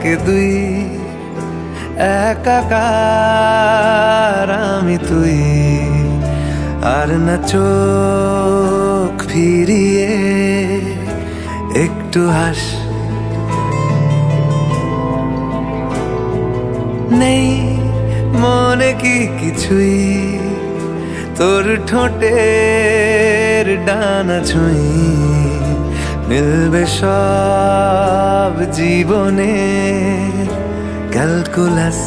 একে দুই, একাকার আমি তুই। আর না চোখ ফিরিয়ে একটু হাস। নেই মনে কি কিছুই, তোর ঠোঁটের ডানা ছুঁই। মিলবে সব জীবনে ক্যালকুলাস।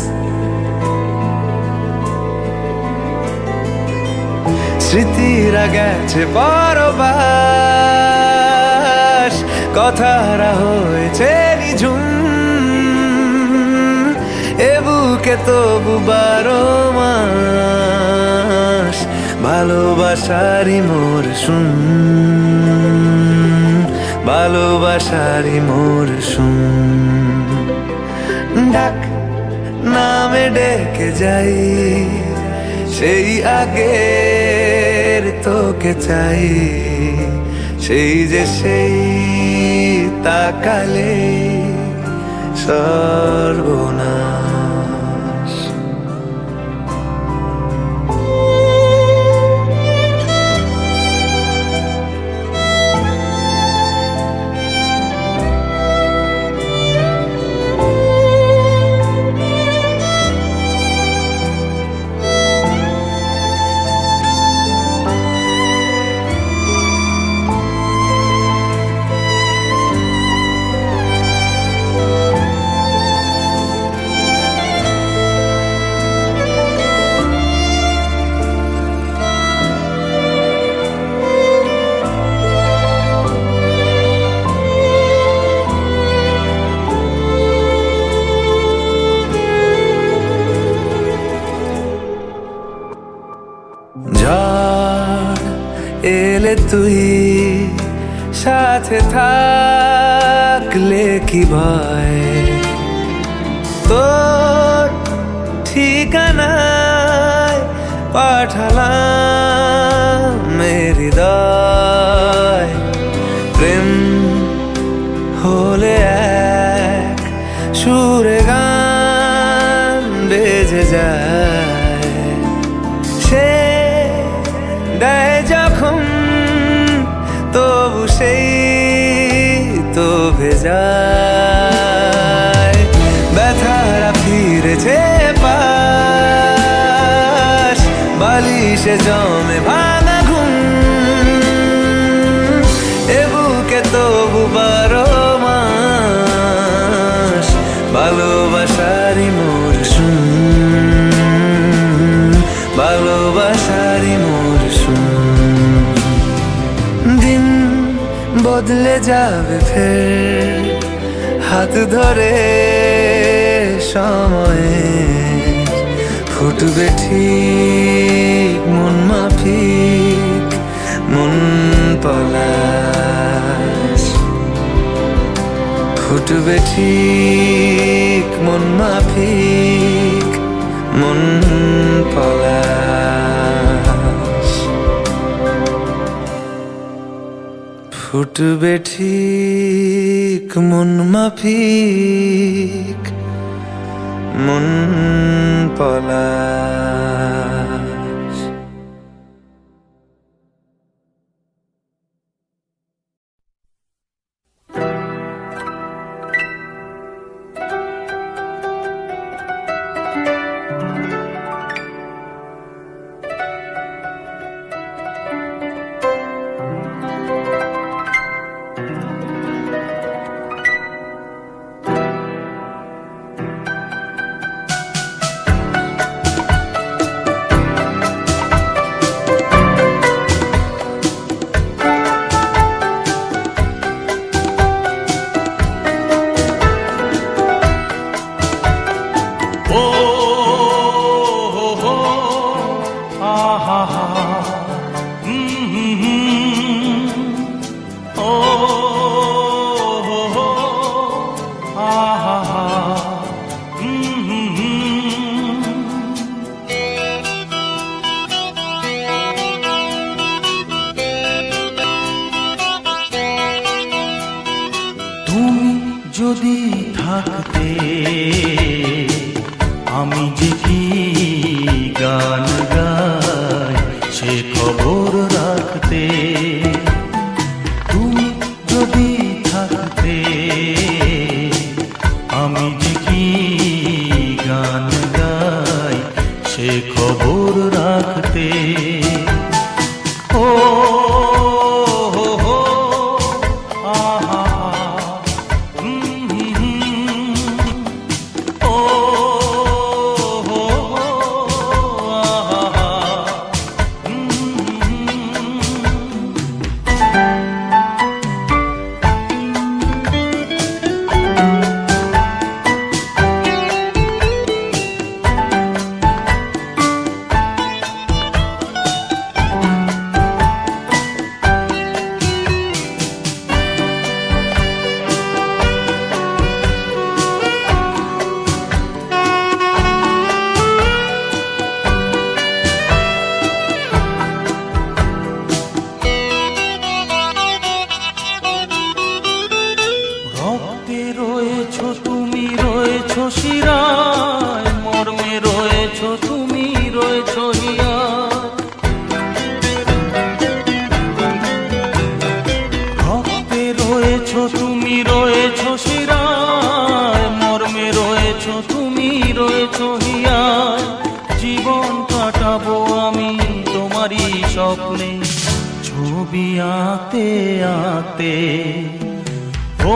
স্মৃতিরা গেছে পরবাস কথারা হয়েছে নিঝুম। এ বুকে তবু বারো মাস ভালোবাসারি মোর শুন ভালোবাসারি মোর ডাক নামে ডেকে যাই, সেই আগের তোকে চাই। সেই যে সেই তাকালে সর্বনাশ। তুই সাথে থাকলে কি ভয়? তোর ঠিকানায় পাঠালাম হৃদয় ভেজায় ব্যথারা ফিরেছে পাশ, বালিশে জমে ভাঙা ঘুম। এ বুকে তবু বারো মাস, ভালোবাসারি মোর শুন ভালোবাসারি মোর শুন দিন বদলে যাবে ফের। হাত ধরে সময়ে ফুটবে ঠিক মন মাফিক, মন পলাশ। ফুটবে ঠিক মন মাফিক, মন পলাশ। ফুটবে ঠিক মন মাফিক মন পলাশ যদি থাকতে, আমি যে কি গান গাই, সে খবর রাখতে। তুমি যদি থাকতে, আমি যে কি গান গাই, সে খবর রয়েছ তুমি রয়েছ শিরায়, মর্মে রয়েছ তুমি রয়েছ হিয়ায় জীবন কাটাবো আমি তোমারই স্বপ্নে, ছবি আতে আতে ও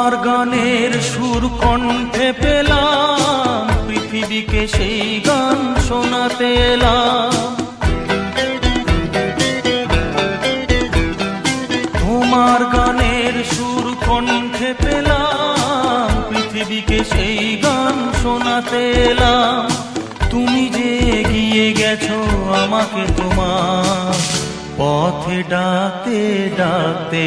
তোমার গানের সুর কণ্ঠে পেলাম, পৃথিবীকে সেই গান শোনাতে এলাম। তোমার গানের সুর কণ্ঠে পেলাম, পৃথিবীকে সেই গান শোনাতে এলাম। তুমি যে এগিয়ে গেছো আমাকে তোমার পথে ডাকতে ডাকতে